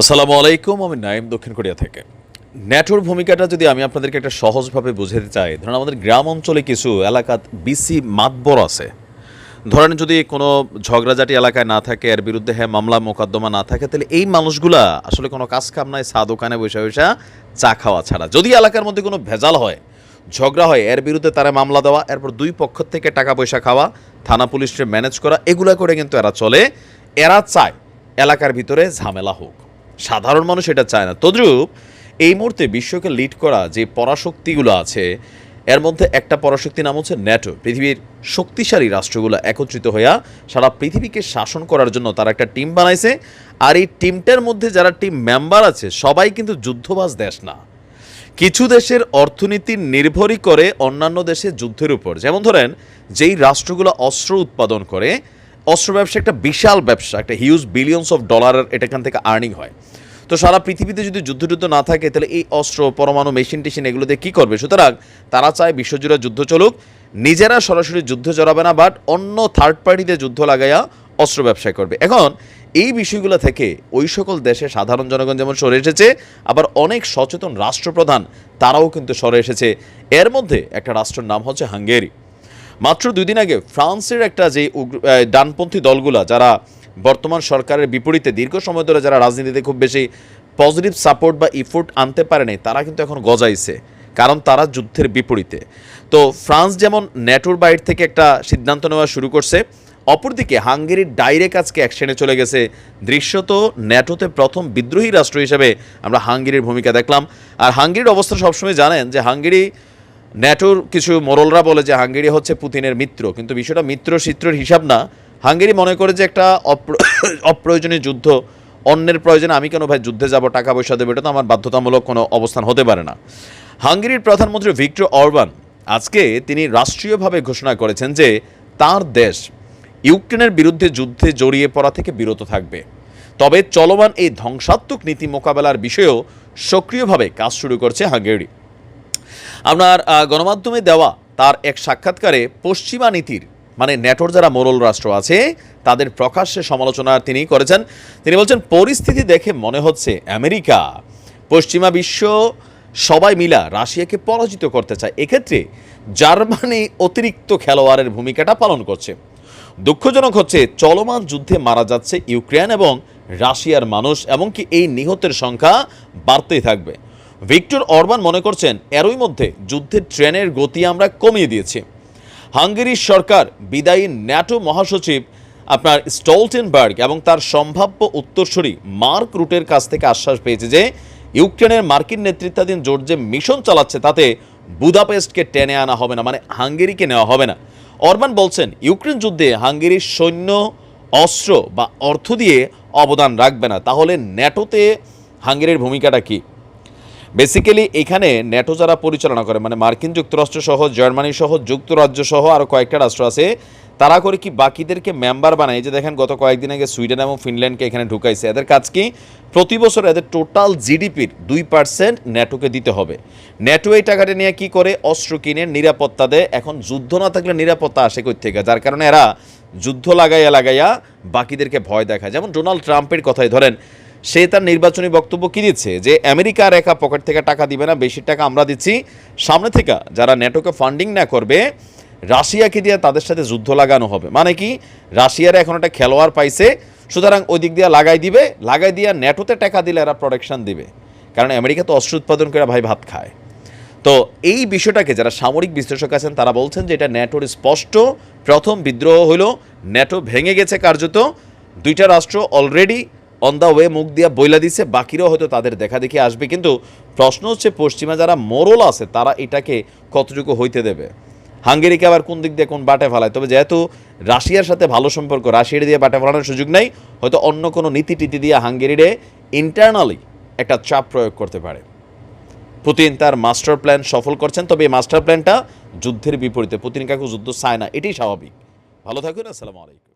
আসসালামু আলাইকুম, আমি নাইম দক্ষিণ কোরিয়া থেকে। ন্যাটোর ভূমিকাটা যদি আমি আপনাদেরকে একটা সহজভাবে বোঝাতে চাই, ধরুন আমাদের গ্রাম অঞ্চলে কিছু এলাকাত বিসি মাতবর আছে। ধরেন যদি কোনো ঝগড়াঝাটি এলাকায় না থাকে, এর বিরুদ্ধে হ্যাঁ মামলা মোকদ্দমা না থাকে, তাহলে এই মানুষগুলা আসলে কোনো কাজ কাম নাই, চা দোকানে বসে বসে চা খাওয়া ছাড়া। যদি এলাকার মধ্যে কোনো ভেজাল হয়, ঝগড়া হয়, এর বিরুদ্ধে তারা মামলা দেওয়া, এরপর দুই পক্ষ থেকে টাকা পয়সা খাওয়া, থানা পুলিশকে ম্যানেজ করা, এগুলা করে কিন্তু এরা চলে। এরা চায় এলাকার ভিতরে ঝামেলা হোক। সাধারণ মানুষ এটা চায় না। তদ্রূপ, এই মুহূর্তে বিশ্বকে লিড করা যে পরাশক্তিগুলো আছে, এর মধ্যে একটা পরাশক্তি নাম হচ্ছে ন্যাটো। পৃথিবীর শক্তিশালী রাষ্ট্রগুলো একত্রিত হইয়া সারা পৃথিবীকে শাসন করার জন্য তারা একটা টিম বানাইছে। আর এই টিমটার মধ্যে যারা টিম মেম্বার আছে, সবাই কিন্তু যুদ্ধবাজ দেশ না। কিছু দেশের অর্থনীতি নির্ভরই করে অন্যান্য দেশের যুদ্ধের উপর। যেমন ধরেন, যেই রাষ্ট্রগুলো অস্ত্র উৎপাদন করে অস্ত্র ব্যবসা একটা বিশাল ব্যবসা, একটা হিউজ বিলিয়নস অফ ডলারের এটা এখান থেকে আর্নিং হয়। তো সারা পৃথিবীতে যদি যুদ্ধ টুদ্ধ না থাকে, তাহলে এই অস্ত্র, পরমাণু মেশিন টেশিন এগুলো দিয়ে কী করবে? সুতরাং তারা চায় বিশ্বজুড়ে যুদ্ধ চলুক, নিজেরা সরাসরি যুদ্ধ জড়াবে না বাট অন্য থার্ড পার্টিতে যুদ্ধ লাগাইয়া অস্ত্র ব্যবসা করবে। এখন, এই বিষয়গুলো থেকে ওই সকল দেশে সাধারণ জনগণ যেমন সরে এসেছে, আবার অনেক সচেতন রাষ্ট্রপ্রধান তারাও কিন্তু সরে এসেছে। এর মধ্যে একটা রাষ্ট্রের নাম হচ্ছে হাঙ্গেরি। মাত্র দুই দিন আগে ফ্রান্সের একটা যে ডানপন্থী দলগুলা, যারা বর্তমান সরকারের বিপরীতে দীর্ঘ সময় ধরে যারা রাজনীতিতে খুব বেশি পজিটিভ সাপোর্ট বা ইফোর্ট আনতে পারেনি তারা কিন্তু এখন গজাইছে। কারণ তারা যুদ্ধের বিপরীতে। তো ফ্রান্স যেমন ন্যাটোর বাইর থেকে একটা সিদ্ধান্ত নেওয়া শুরু করছে, অপরদিকে হাঙ্গেরির ডাইরেক্ট আজকে অ্যাকশনে চলে গেছে। দৃশ্যত ন্যাটোতে প্রথম বিদ্রোহী রাষ্ট্র হিসেবে আমরা হাঙ্গেরির ভূমিকা দেখলাম। আর হাঙ্গেরির অবস্থা সবসময় জানেন যে হাঙ্গেরি ন্যাটোর কিছু মোরলরা বলে যে হাঙ্গেরি হচ্ছে পুতিনের মিত্র, কিন্তু বিষয়টা মিত্র চিত্রের হিসাব না। হাঙ্গেরি মনে করে যে একটা অপ্র- অপ্রয়োজনীয় যুদ্ধ, অন্যের প্রয়োজনে আমি কেন ভাই যুদ্ধে যাব, টাকা পয়সা দেবো, এটা তো আমার বাধ্যতামূলক কোনো অবস্থান হতে পারে না। হাঙ্গেরির প্রধানমন্ত্রী ভিক্টর অরবান আজকে তিনি রাষ্ট্রীয়ভাবে ঘোষণা করেছেন যে তার দেশ ইউক্রেনের বিরুদ্ধে যুদ্ধে জড়িয়ে পড়া থেকে বিরত থাকবে। তবে চলমান এই ধ্বংসাত্মক নীতি মোকাবেলার বিষয়েও সক্রিয়ভাবে কাজ শুরু করছে হাঙ্গেরি। আপনার গণমাধ্যমে দেওয়া তার এক সাক্ষাৎকারে পশ্চিমা নীতির মানে ন্যাটোর যারা মোরল রাষ্ট্র আছে, তাদের প্রকাশ্যে সমালোচনা তিনি করেছেন। তিনি বলছেন, পরিস্থিতি দেখে মনে হচ্ছে আমেরিকা, পশ্চিমা বিশ্ব সবাই মিলা রাশিয়াকে পরাজিত করতে চায়। এক্ষেত্রে জার্মানি অতিরিক্ত খেলোয়াড়ের ভূমিকাটা পালন করছে। দুঃখজনক হচ্ছে, চলমান যুদ্ধে মারা যাচ্ছে ইউক্রেন এবং রাশিয়ার মানুষ, এমনকি এই নিহতের সংখ্যা বাড়তেই থাকবে। ভিক্টর অরবান মনে করছেন এরই মধ্যে যুদ্ধের ট্রেনের গতি আমরা কমিয়ে দিয়েছি। হাঙ্গেরির সরকার, বিদায়ী ন্যাটো মহাসচিব আপনার স্টলটেনবার্গ এবং তার সম্ভাব্য উত্তরসূরি মার্ক রুটের কাছ থেকে আশ্বাস পেয়েছে যে, ইউক্রেনের মার্কিন নেতৃত্বাধীন জোট যে মিশন চালাচ্ছে তাতে বুদাপেস্টকে টেনে আনা হবে না মানে হাঙ্গেরিকে নেওয়া হবে না। অরবান বলছেন, ইউক্রেন যুদ্ধে হাঙ্গেরির সৈন্য, অস্ত্র বা অর্থ দিয়ে অবদান রাখবে না। তাহলে ন্যাটোতে হাঙ্গেরির ভূমিকাটা কী? বেসিক্যালি এখানে ন্যাটো যারা পরিচালনা করে মানে মার্কিন যুক্তরাষ্ট্র সহ, জার্মানি সহ, যুক্তরাজ্য সহ আরও কয়েকটা রাষ্ট্র আছে, তারা করে কি বাকিদেরকে মেম্বার বানায়? যে দেখেন, গত কয়েকদিন আগে সুইডেন এবং ফিনল্যান্ডকে এখানে ঢুকাইছে। এদের কাজ কি? প্রতি বছর এদের টোটাল জিডিপির দুই পার্সেন্ট ন্যাটোকে দিতে হবে। ন্যাটো এই টাকাটা নিয়ে কি করে? অস্ত্র কিনে, নিরাপত্তা দেয়। এখন যুদ্ধ না থাকলে নিরাপত্তা আসে কই থেকে যার কারণে এরা যুদ্ধ লাগাইয়া লাগাইয়া বাকিদেরকে ভয় দেখায়। যেমন ডোনাল্ড ট্রাম্পের কথাই ধরেন সে তার নির্বাচনী বক্তব্য কি দিচ্ছে? যে আমেরিকার একা পকেট থেকে টাকা দিবে না, বেশি টাকা আমরা দিচ্ছি। সামনে থেকে যারা নেটোকে ফান্ডিং না করবে, রাশিয়াকে দিয়ে তাদের সাথে যুদ্ধ লাগানো হবে। মানে কি? রাশিয়ার এখন একটা খেলোয়াড় পাইছে, সুতরাং ওই দিক দিয়ে লাগাই দিবে। লাগাই দিয়ে নেটোতে টাকা দিলে এরা প্রোটেকশন দিবে। কারণ আমেরিকা তো অস্ত্র উৎপাদন করে ভাই ভাত খায়। তো এই বিষয়টাকে যারা সামরিক বিশ্লেষক আছেন, তারা বলছেন যে এটা ন্যাটোর স্পষ্ট প্রথম বিদ্রোহ হলো, ন্যাটো ভেঙে গেছে কার্যত। দুইটা রাষ্ট্র অলরেডি অন দ্য ওয়ে মুখ দিয়া বইলা দিছে, বাকিরাও হয়তো তাদের দেখা দেখি আসবে। কিন্তু প্রশ্ন হচ্ছে, পশ্চিমা যারা মোরল আছে, তারা এটাকে কতটুকু হইতে দেবে? হাঙ্গেরিকে আবার কোন দিক দিয়ে কোন বাটে ফেলায়? তবে যেহেতু রাশিয়ার সাথে ভালো সম্পর্ক, রাশিয়ার দিয়ে বাটে ফেলানোর সুযোগ নেই, হয়তো অন্য কোনো নীতি টিতি দিয়ে হাঙ্গেরিরে ইন্টারনালি একটা চাপ প্রয়োগ করতে পারে। পুতিন তার মাস্টার প্ল্যান সফল করছেন, তবে এই মাস্টার প্ল্যানটা যুদ্ধের বিপরীতে, পুতিন কাকু যুদ্ধ চায় না, এটাই স্বাভাবিক। ভালো থাকুন, আসসালামু আলাইকুম।